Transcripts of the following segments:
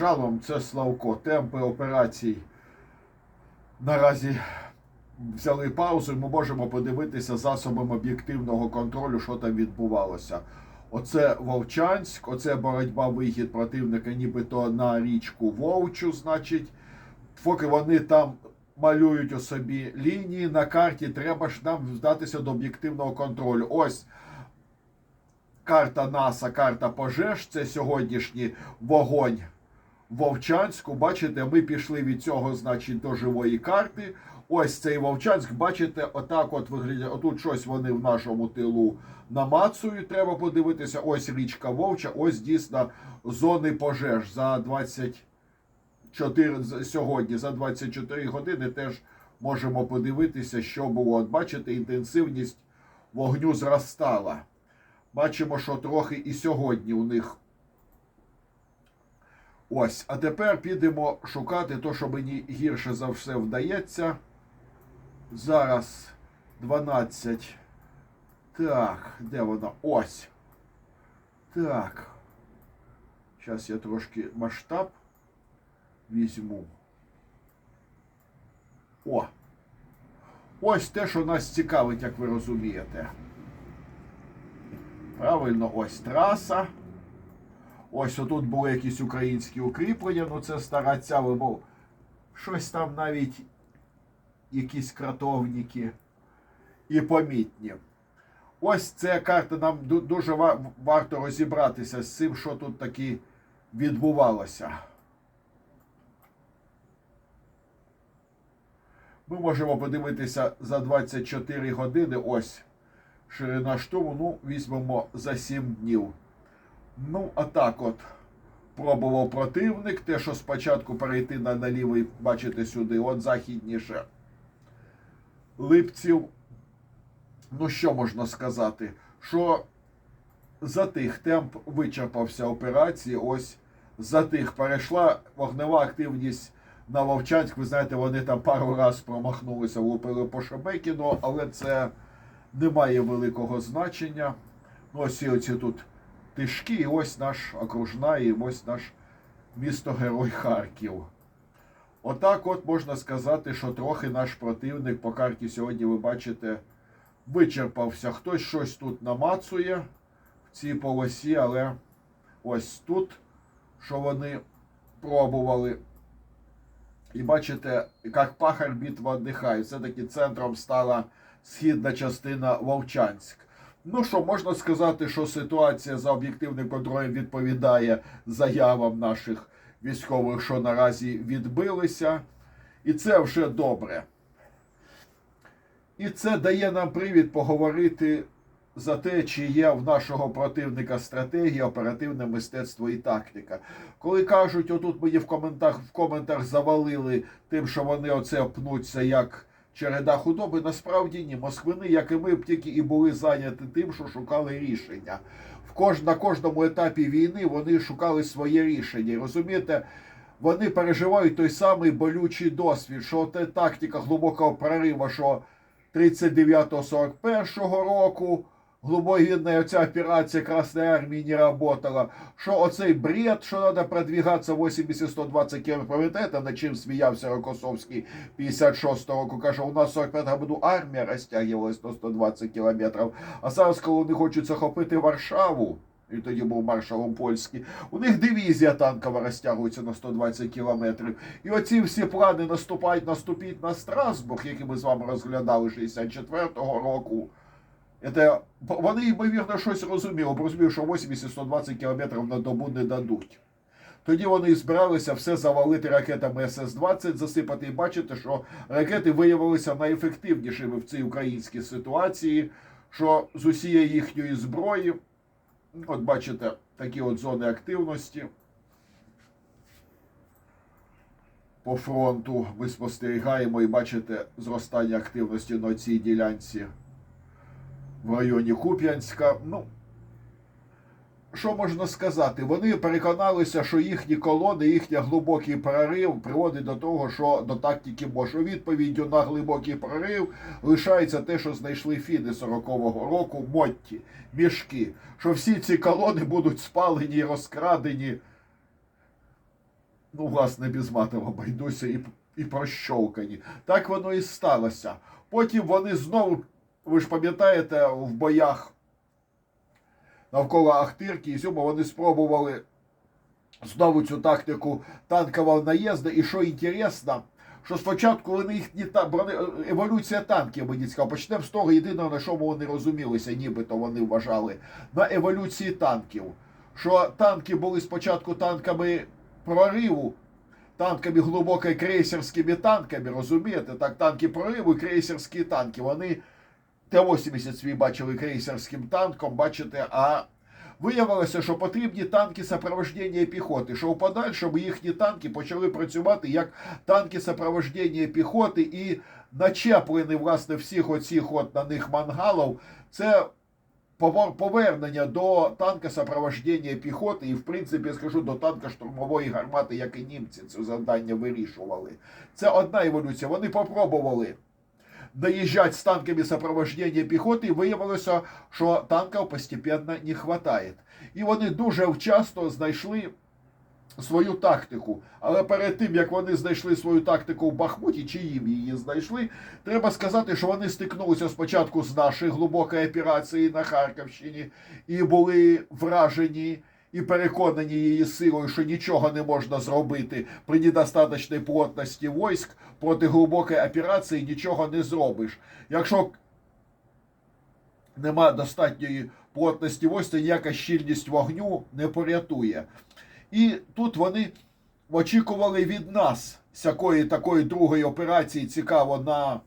Шалом, це Славко. Темпи операцій наразі взяли паузу, і ми можемо подивитися засобами об'єктивного контролю, що там відбувалося. Оце Вовчанськ, оце боротьба вихід противника, нібито на річку Вовчу, значить. Поки вони там малюють у собі лінії на карті, треба ж нам здатися до об'єктивного контролю. Ось карта НАСА, карта пожеж, це сьогоднішній вогонь Вовчанську. Бачите, ми пішли від цього, значить, до живої карти. Ось цей Вовчанськ, бачите, отак от виглядає. Отут щось вони в нашому тилу намацують. Треба подивитися. Ось річка Вовча, ось дійсно зони пожеж за 24 сьогодні, за 24 години теж можемо подивитися, що було. От бачите, інтенсивність вогню зростала. Бачимо, що трохи і сьогодні у них. Ось, а тепер підемо шукати то, що мені гірше за все вдається. Зараз 12. Так, де вона? Ось. Так. Зараз я трошки масштаб візьму. О! Ось те, що нас цікавить, як ви розумієте. Правильно, ось траса. Ось отут були якісь українські укріплення, ну це стара ця вимов. Щось там навіть якісь кратовники і помітні. Ось ця карта нам дуже варто розібратися з цим, що тут таки відбувалося. Ми можемо подивитися за 24 години. Ось ширина штурму. Ну, візьмемо за 7 днів. Ну, а так от. Пробував противник. Те, що спочатку перейти на, на лівий, бачите сюди, от західніше. Липців. Ну, що можна сказати? Що за тих темп вичерпався операції. Ось за тих перейшла вогнева активність на Вовчанськ. Ви знаєте, вони там пару раз промахнулися, влупили по Шебекіну, але це не має великого значення. Ну, ось і оці тут тишки, і ось наш окружна, і ось наш місто-герой Харків. Отак от можна сказати, що трохи наш противник по карті сьогодні, ви бачите, вичерпався. Хтось щось тут намацує в цій полосі, але ось тут, що вони пробували. І бачите, як пахар битва віддихає. Все-таки центром стала східна частина Вовчанськ. Ну що, можна сказати, що ситуація за об'єктивним контролем відповідає заявам наших військових, що наразі відбилися. І це вже добре. І це дає нам привід поговорити за те, чи є в нашого противника стратегія, оперативне мистецтво і тактика. Коли кажуть, отут мені в коментах в коментах завалили тим, що вони оце пнуться як череда худоби, насправді ні. Москвини, як і ми, б тільки і були зайняті тим, що шукали рішення. В кож, на кожному етапі війни вони шукали своє рішення. Розумієте, вони переживають той самий болючий досвід, що те тактика глибокого прориву, що 39-41 року. Глубоковидная оця операція Красної Армії не работала. Що оцей бред, що треба продвигатися 80-120 км, пам'ятаєте, над чим сміявся Рокосовський 56 року, каже, у нас в 45 году армія розтягувалась на 120 кілометрів, а зараз, коли вони хочуть захопити Варшаву, і тоді був маршалом польський, у них дивізія танкова розтягується на 120 кілометрів. І оці всі плани наступають, наступіть на Страсбург, які ми з вами розглядали 64-го року. Це, вони, ймовірно, щось розуміли, розуміли, що 80-120 кілометрів на добу не дадуть. Тоді вони збиралися все завалити ракетами СС-20, засипати і бачите, що ракети виявилися найефективнішими в цій українській ситуації, що з усієї їхньої зброї, от бачите, такі от зони активності. По фронту ми спостерігаємо і бачите зростання активності на цій ділянці в районі Куп'янська. Ну, що можна сказати? Вони переконалися, що їхні колони, їхній глибокий прорив приводить до того, що до тактики Бош. У відповіддю на глибокий прорив лишається те, що знайшли фіни 40-го року, Мотті, мішки. Що всі ці колони будуть спалені і розкрадені ну, власне, без матова обійдуся і, і прощовкані. Так воно і сталося. Потім вони знову, ви ж пам'ятаєте, в боях навколо Ахтирки і Зюма вони спробували знову цю тактику танкового наїзду. І що інтересно, що спочатку вони їх не та брони еволюція танків мені цікаво. Почнемо з того єдиного, на чому вони розумілися, нібито вони вважали на еволюції танків. Що танки були спочатку танками прориву, танками глибоко крейсерськими танками, розумієте? Так, танки прориву крейсерські танки. Вони Т-80 свій бачили крейсерським танком, бачите, а виявилося, що потрібні танки сопровождення піхоти, що в подальшому їхні танки почали працювати як танки сопровождення піхоти і начеплені, власне, всіх оцих от на них мангалів. Це повернення до танка сопровождення піхоти і, в принципі, я скажу, до танка штурмової гармати, як і німці це завдання вирішували. Це одна еволюція. Вони попробували доїжджати з танками сопровождення піхоти, і виявилося, що танків постепенно не вистачає. І вони дуже вчасно знайшли свою тактику. Але перед тим, як вони знайшли свою тактику в Бахмуті, чи їм її знайшли, треба сказати, що вони стикнулися спочатку з нашої глибокої операції на Харківщині і були вражені. І переконані її силою, що нічого не можна зробити при недостаточній плотності військ проти глибокої операції нічого не зробиш. Якщо нема достатньої плотності військ, то ніяка щільність вогню не порятує. І тут вони очікували від нас всякої такої другої операції цікаво на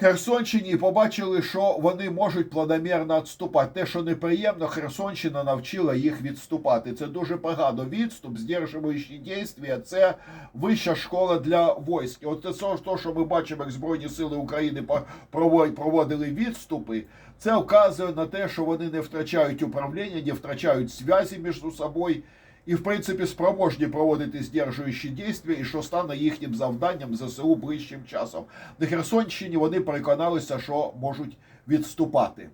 Херсонщині побачили, що вони можуть планомірно відступати. Те, що неприємно, Херсонщина навчила їх відступати. Це дуже погано. Відступ, здержуючі дійства, це вища школа для військ. От це те, що ми бачимо, як Збройні Сили України проводили відступи. Це вказує на те, що вони не втрачають управління, не втрачають зв'язі між собою і, в принципі, спроможні проводити здержуючі дійства, і що стане їхнім завданням ЗСУ ближчим часом. На Херсонщині вони переконалися, що можуть відступати.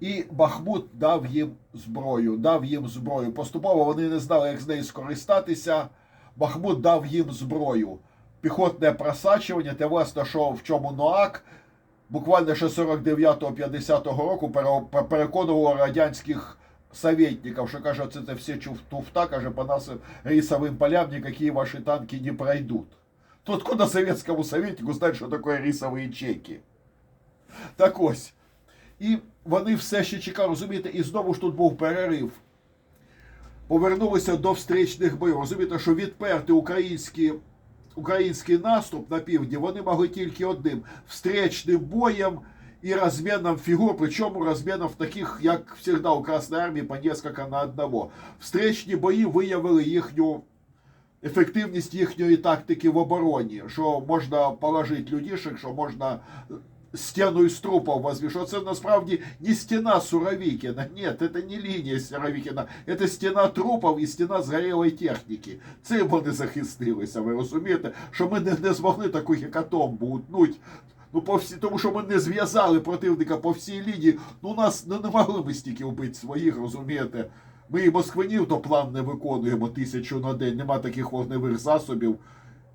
І Бахмут дав їм зброю, дав їм зброю. Поступово вони не знали, як з нею скористатися. Бахмут дав їм зброю. Піхотне просачування, те власне, що в чому НОАК буквально ще 49-50 року пере- переконував радянських советников, що каже, це, це все туфта, каже, по нас рисовым полям никакие ваши танки не пройдут. То откуда советскому советнику знать, що таке рисові чеки? Так ось. І вони все ще чекали, розумієте, і знову ж тут був перерив. Повернулися до встречних боїв. Розумієте, що відперти українські, український наступ на півдні вони могли тільки одним встречним боєм і розміном фігур, причому розміном таких, як завжди у Красної армії, по несколько на одного. Встречні бої виявили їхню ефективність їхньої тактики в обороні, що можна положити людішек, що можна стену из трупов возвешивать. Що це насправді не стена Суровикина. Нет, это не лінія Суровикина. Это стена трупов і стена згорілої техніки. Цим вони захистилися, ви розумієте? Що ми не, не змогли таку гекатомбу утнуть. Ну, по всі, тому що ми не зв'язали противника по всій лінії. Ну, нас ну, не могли ми стільки вбити своїх, розумієте? Ми і москвинів то план не виконуємо тисячу на день. Нема таких вогневих засобів,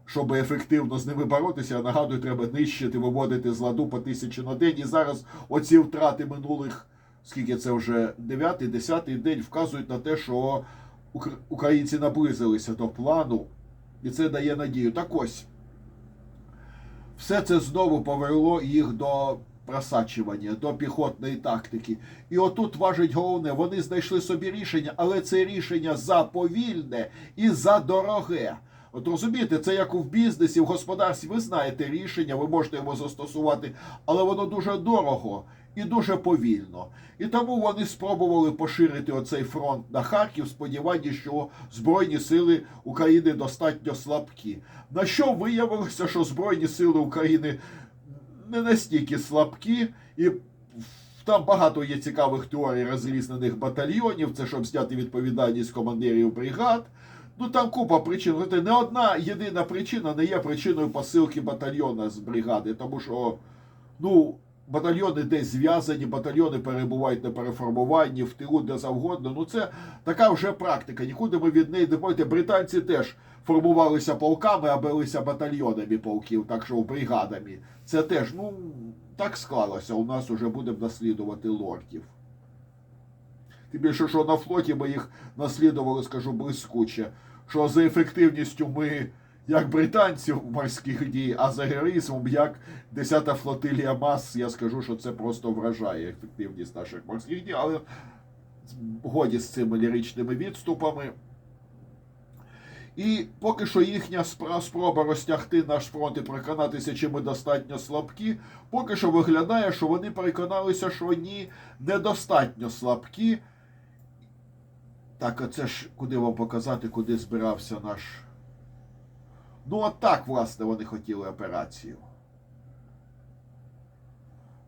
щоб ефективно з ними боротися. Я нагадую, треба нищити, виводити з ладу по тисячі на день. І зараз оці втрати минулих, скільки це вже 9 10 день, вказують на те, що українці наблизилися до плану, і це дає надію. Так ось. Все це знову повело їх до просачування, до піхотної тактики. І отут важить головне, вони знайшли собі рішення, але це рішення заповільне і за дороге. От розумієте, це як у бізнесі, в господарстві, ви знаєте рішення, ви можете його застосувати, але воно дуже дорого і дуже повільно. І тому вони спробували поширити оцей фронт на Харків, сподівання, що Збройні сили України достатньо слабкі. На що виявилося, що Збройні сили України не настільки слабкі, і там багато є цікавих теорій розрізнених батальйонів, це щоб зняти відповідальність командирів бригад. Ну там купа причин. Знаєте, Не одна єдина причина не є причиною посилки батальйона з бригади, тому що ну, батальйони десь зв'язані, батальйони перебувають на переформуванні, в тилу де завгодно. Ну це така вже практика. Нікуди ми від неї не пойдемо. Британці теж формувалися полками, а билися батальйонами полків, так що бригадами. Це теж, ну, так склалося. У нас уже будемо наслідувати лордів. Тим більше, що на флоті ми їх наслідували, скажу, блискуче. Що за ефективністю ми, як британці в морських дій, а за героїзмом, як 10-та флотилія мас, я скажу, що це просто вражає ефективність наших морських дій, але годі з цими ліричними відступами. І поки що їхня спроба розтягти наш фронт і переконатися, чи ми достатньо слабкі, поки що виглядає, що вони переконалися, що ні, недостатньо слабкі. Так, а це ж куди вам показати, куди збирався наш. Ну, от так, власне, вони хотіли операцію.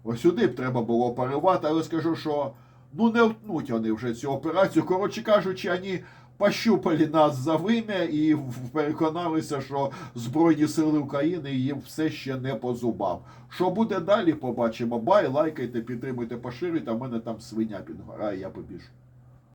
Ось сюди б треба було поривати, але скажу, що ну не втнуть вони вже цю операцію. Коротше кажучи, вони пощупали нас за вим'я і переконалися, що Збройні Сили України їм все ще не по зубам. Що буде далі, побачимо. Бай, лайкайте, підтримуйте, поширюйте, а в мене там свиня підгорає, я побіжу.